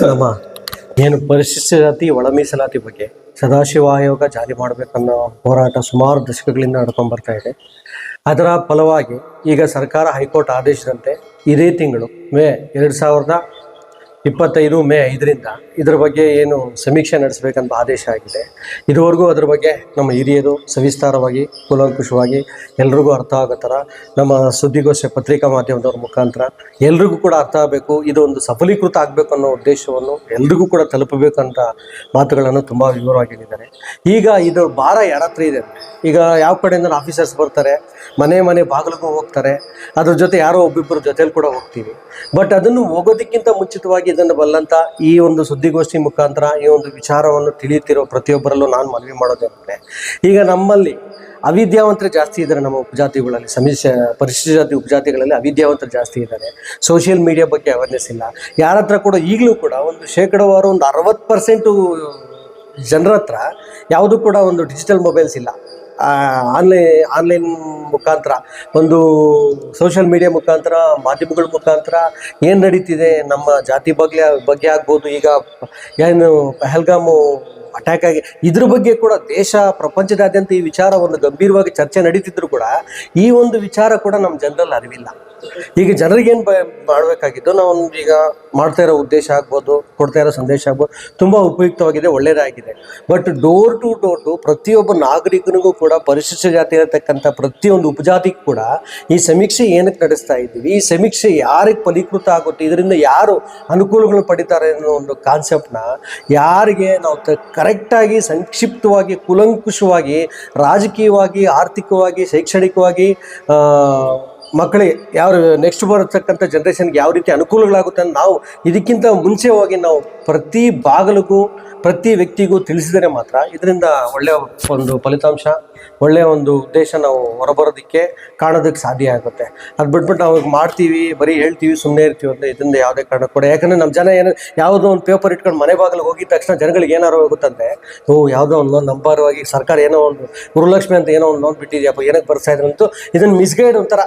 ನಮ್ಮ ಏನು ಪರಿಶಿಷ್ಟ ಒಳ ಮೀಸಲಾತಿ ಬಗ್ಗೆ ಸದಾಶಿವ ಆಯೋಗ ಜಾರಿ ಮಾಡಬೇಕನ್ನೋ ಹೋರಾಟ ಸುಮಾರು ದಶಕಗಳಿಂದ ನಡ್ಕೊಂಡು ಬರ್ತಾ ಇದೆ. ಅದರ ಫಲವಾಗಿ ಈಗ ಸರ್ಕಾರ ಹೈಕೋರ್ಟ್ ಆದೇಶದಂತೆ ಇದೇ ತಿಂಗಳು ಮೇ ಎರಡು ಸಾವಿರದ ಇಪ್ಪತ್ತೈದು ಮೇ ಐದರಿಂದ ಇದರ ಬಗ್ಗೆ ಏನು ಸಮೀಕ್ಷೆ ನಡೆಸಬೇಕಂತ ಆದೇಶ ಆಗಿದೆ. ಇದುವರೆಗೂ ಅದ್ರ ಬಗ್ಗೆ ನಮ್ಮ ಹಿರಿಯರು ಸವಿಸ್ತಾರವಾಗಿ, ಕೂಲಂಕುಷವಾಗಿ ಎಲ್ರಿಗೂ ಅರ್ಥ ಆಗೋ ಥರ ನಮ್ಮ ಸುದ್ದಿಗೋಷ್ಠಿ ಪತ್ರಿಕಾ ಮಾಧ್ಯಮದವ್ರ ಮುಖಾಂತರ ಎಲ್ರಿಗೂ ಕೂಡ ಅರ್ಥ ಆಗಬೇಕು, ಇದು ಒಂದು ಸಫಲೀಕೃತ ಆಗಬೇಕು ಅನ್ನೋ ಉದ್ದೇಶವನ್ನು ಎಲ್ರಿಗೂ ಕೂಡ ತಲುಪಬೇಕಂತ ಮಾತುಗಳನ್ನು ತುಂಬ ವಿವರವಾಗಿ ಹೇಳಿದ್ದಾರೆ. ಈಗ ಇದು ಭಾರ ಯಾರ ಹತ್ರ ಇದೆ? ಈಗ ಯಾವ ಕಡೆಯಿಂದ ಆಫೀಸರ್ಸ್ ಬರ್ತಾರೆ, ಮನೆ ಮನೆ ಬಾಗಿಲಿಗೂ ಹೋಗ್ತಾರೆ, ಅದ್ರ ಜೊತೆ ಯಾರೋ ಒಬ್ಬಿಬ್ಬರು ಜೊತೆಲಿ ಕೂಡ ಹೋಗ್ತೀವಿ. ಬಟ್ ಅದನ್ನು ಹೋಗೋದಕ್ಕಿಂತ ಮುಂಚಿತವಾಗಿ ಇದನ್ನು ಬಲ್ಲಂತ ಈ ಒಂದು ಸುದ್ದಿಗೋಷ್ಠಿ ಮುಖಾಂತರ ಈ ಒಂದು ವಿಚಾರವನ್ನು ತಿಳಿಯುತ್ತಿರೋ ಪ್ರತಿಯೊಬ್ಬರಲ್ಲೂ ನಾನು ಮನವಿ ಮಾಡೋದೇನೆ ಈಗ ನಮ್ಮಲ್ಲಿ ಅವಿದ್ಯಾವಂತರು ಜಾಸ್ತಿ ಇದ್ದಾರೆ ನಮ್ಮ ಉಪಜಾತಿಗಳಲ್ಲಿ ಸಮಿಶ ಪರಿಶಿಷ್ಟ ಜಾತಿ ಉಪಜಾತಿಗಳಲ್ಲಿ ಅವಿದ್ಯಾವಂತರು ಜಾಸ್ತಿ ಇದ್ದಾರೆ. ಸೋಷಿಯಲ್ ಮೀಡಿಯಾ ಬಗ್ಗೆ ಅವೇರ್ನೆಸ್ ಇಲ್ಲ. ಯಾರ ಹತ್ರ ಕೂಡ ಈಗಲೂ ಕೂಡ ಒಂದು ಶೇಕಡವಾರು ಒಂದು ಅರವತ್ತು ಪರ್ಸೆಂಟು ಜನರ ಹತ್ರ ಯಾವುದು ಕೂಡ ಒಂದು ಡಿಜಿಟಲ್ ಮೊಬೈಲ್ಸ್ ಇಲ್ಲ. ಆನ್ಲೈನ್ ಆನ್ಲೈನ್ ಮುಖಾಂತರ, ಒಂದು ಸೋಷಿಯಲ್ ಮೀಡಿಯಾ ಮುಖಾಂತರ, ಮಾಧ್ಯಮಗಳ ಮುಖಾಂತರ ಏನು ನಡೀತಿದೆ ನಮ್ಮ ಜಾತಿ ಬಗ್ಗೆ ಬಗ್ಗೆ ಆಗ್ಬೋದು ಈಗ ಏನು ಪಹಲ್ಗಾಮು ಅಟ್ಯಾಕ್ ಆಗಿ ಇದ್ರ ಬಗ್ಗೆ ಕೂಡ ದೇಶ, ಪ್ರಪಂಚದಾದ್ಯಂತ ಈ ವಿಚಾರ ಒಂದು ಗಂಭೀರವಾಗಿ ಚರ್ಚೆ ನಡೀತಿದ್ರು ಕೂಡ ಈ ಒಂದು ವಿಚಾರ ಕೂಡ ನಮ್ಮ ಜನರಲ್ಲಿ ಅರಿವಿಲ್ಲ. ಈಗ ಜನರಿಗೆ ಏನು ಮಾಡಬೇಕಾಗಿದ್ದು ನಾವು ಈಗ ಮಾಡ್ತಾ ಇರೋ ಉದ್ದೇಶ ಆಗ್ಬೋದು, ಕೊಡ್ತಾ ಇರೋ ಸಂದೇಶ ಆಗ್ಬೋದು, ತುಂಬ ಉಪಯುಕ್ತವಾಗಿದೆ ಒಳ್ಳೆಯದಾಗಿದೆ but door to door to ಪ್ರತಿಯೊಬ್ಬ ನಾಗರಿಕನಿಗೂ ಕೂಡ ಪರಿಶಿಷ್ಟ ಜಾತಿ ಇರತಕ್ಕಂಥ ಪ್ರತಿಯೊಂದು ಉಪಜಾತಿಗೂ ಕೂಡ ಈ ಸಮೀಕ್ಷೆ ಏನಕ್ಕೆ ನಡೆಸ್ತಾ ಇದ್ದೀವಿ, ಈ ಸಮೀಕ್ಷೆ ಯಾರಿಗೆ ಫಲೀಕೃತ ಆಗುತ್ತೆ, ಇದರಿಂದ ಯಾರು ಅನುಕೂಲಗಳು ಪಡಿತಾರೆ ಅನ್ನೋ ಒಂದು ಕಾನ್ಸೆಪ್ಟ್ನ ಯಾರಿಗೆ ನಾವು ತ ಕರೆಕ್ಟಾಗಿ ಸಂಕ್ಷಿಪ್ತವಾಗಿ, ಕುಲಂಕುಷವಾಗಿ, ರಾಜಕೀಯವಾಗಿ, ಆರ್ಥಿಕವಾಗಿ, ಶೈಕ್ಷಣಿಕವಾಗಿ ಮಕ್ಕಳಿಗೆ ಯಾರು ನೆಕ್ಸ್ಟ್ ಬರತಕ್ಕಂಥ ಜನ್ರೇಷನ್ಗೆ ಯಾವ ರೀತಿ ಅನುಕೂಲಗಳಾಗುತ್ತೆ ನಾವು ಇದಕ್ಕಿಂತ ಮುಂಚೆ ಹೋಗಿ ನಾವು ಪ್ರತಿ ಬಾಗಿಲಿಗೂ ಪ್ರತಿ ವ್ಯಕ್ತಿಗೂ ತಿಳಿಸಿದರೆ ಮಾತ್ರ ಇದರಿಂದ ಒಳ್ಳೆಯ ಒಂದು ಫಲಿತಾಂಶ, ಒಳ್ಳೆಯ ಒಂದು ಉದ್ದೇಶ ನಾವು ಹೊರಬರೋದಕ್ಕೆ ಕಾಣೋದಕ್ಕೆ ಸಾಧ್ಯ ಆಗುತ್ತೆ. ಅದು ಬಿಟ್ಬಿಟ್ಟು ನಾವು ಮಾಡ್ತೀವಿ, ಬರೀ ಹೇಳ್ತೀವಿ ಸುಮ್ಮನೆ ಇರ್ತೀವಿ ಅಂತ ಇದರಿಂದ ಯಾವುದೇ ಕಾರಣ ಕೂಡ. ಯಾಕಂದರೆ ನಮ್ಮ ಜನ ಏನು, ಯಾವುದೋ ಒಂದು ಪೇಪರ್ ಇಟ್ಕೊಂಡು ಮನೆ ಬಾಗಿಲಿಗೆ ಹೋಗಿದ ತಕ್ಷಣ ಜನಗಳಿಗೆ ಏನಾರು ಹೋಗುತ್ತಂತೆ ಓ, ಯಾವುದೋ ಒಂದು ನಂಬರ್ವಾಗಿ ಸರ್ಕಾರ ಏನೋ ಒಂದು ಗುರುಲಕ್ಷ್ಮಿ ಅಂತ ಏನೋ ಒಂದು ನೋಡ್ಬಿಟ್ಟಿದ್ಯಪ್ಪ ಏನಕ್ಕೆ ಬರ್ತಾ ಅಂತೂ ಇದನ್ನು ಮಿಸ್ಗೈಡ್ ಒಂಥರ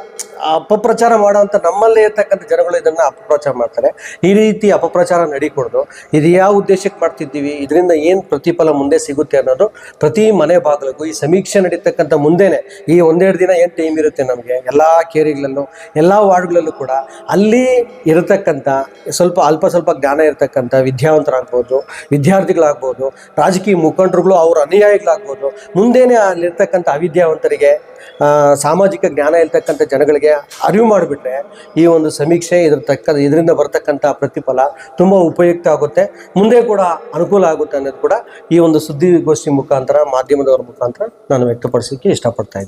ಅಪಪ್ರಚಾರ ಮಾಡೋವಂಥ ನಮ್ಮಲ್ಲೇ ಇರ್ತಕ್ಕಂಥ ಜನಗಳು ಇದನ್ನು ಅಪಪ್ರಚಾರ ಮಾಡ್ತಾರೆ. ಈ ರೀತಿ ಅಪಪ್ರಚಾರ ನಡೀಕೊಡ್ದು. ಇದು ಯಾವ ಉದ್ದೇಶಕ್ಕೆ ಮಾಡ್ತಿದ್ದೀವಿ ಇದರಿಂದ ಏನು ಪ್ರತಿಫಲ ಮುಂದೆ ಸಿಗುತ್ತೆ ಅನ್ನೋದು ಪ್ರತಿ ಮನೆ ಬಾಗಿಲಿಗೂ ಈ ಸಮೀಕ್ಷೆ ನಡೀತಕ್ಕಂಥ ಮುಂದೆನೆ ಈ ಒಂದೆರಡು ದಿನ ಏನು ಟೈಮ್ ಇರುತ್ತೆ ನಮಗೆ? ಎಲ್ಲ ಕೇರಿಗಳಲ್ಲೂ, ಎಲ್ಲ ವಾರ್ಡ್ಗಳಲ್ಲೂ ಕೂಡ ಅಲ್ಲಿ ಇರತಕ್ಕಂಥ ಸ್ವಲ್ಪ ಅಲ್ಪ ಸ್ವಲ್ಪ ಜ್ಞಾನ ಇರತಕ್ಕಂಥ ವಿದ್ಯಾವಂತರಾಗ್ಬೋದು, ವಿದ್ಯಾರ್ಥಿಗಳಾಗ್ಬೋದು, ರಾಜಕೀಯ ಮುಖಂಡರುಗಳು ಅವ್ರ ಅನುಯಾಯಿಗಳಾಗ್ಬೋದು, ಮುಂದೆನೇ ಅಲ್ಲಿರ್ತಕ್ಕಂಥ ಅವಿದ್ಯಾವಂತರಿಗೆ ಸಾಮಾಜಿಕ ಜ್ಞಾನ ಇರ್ತಕ್ಕಂಥ ಜನಗಳಿಗೆ ಅರಿವು ಮಾಡಿಬಿಟ್ರೆ ಈ ಒಂದು ಸಮೀಕ್ಷೆ ಇದ್ರ ತಕ್ಕ ಇದರಿಂದ ಬರ್ತಕ್ಕಂಥ ಪ್ರತಿಫಲ ತುಂಬ ಉಪಯುಕ್ತ ಆಗುತ್ತೆ. ಮುಂದೆ ಕೂಡ ಅನುಕೂಲ ಆಗುತ್ತೆ ಅನ್ನೋದು ಕೂಡ ಈ ಒಂದು ಸುದ್ದಿಗೋಷ್ಠಿ ಮುಖಾಂತರ ಮಾಧ್ಯಮದವರ ಮುಖಾಂತರ ನಾನು ವ್ಯಕ್ತಪಡಿಸಲಿಕ್ಕೆ ಇಷ್ಟಪಡ್ತಾ ಇದ್ದೀನಿ.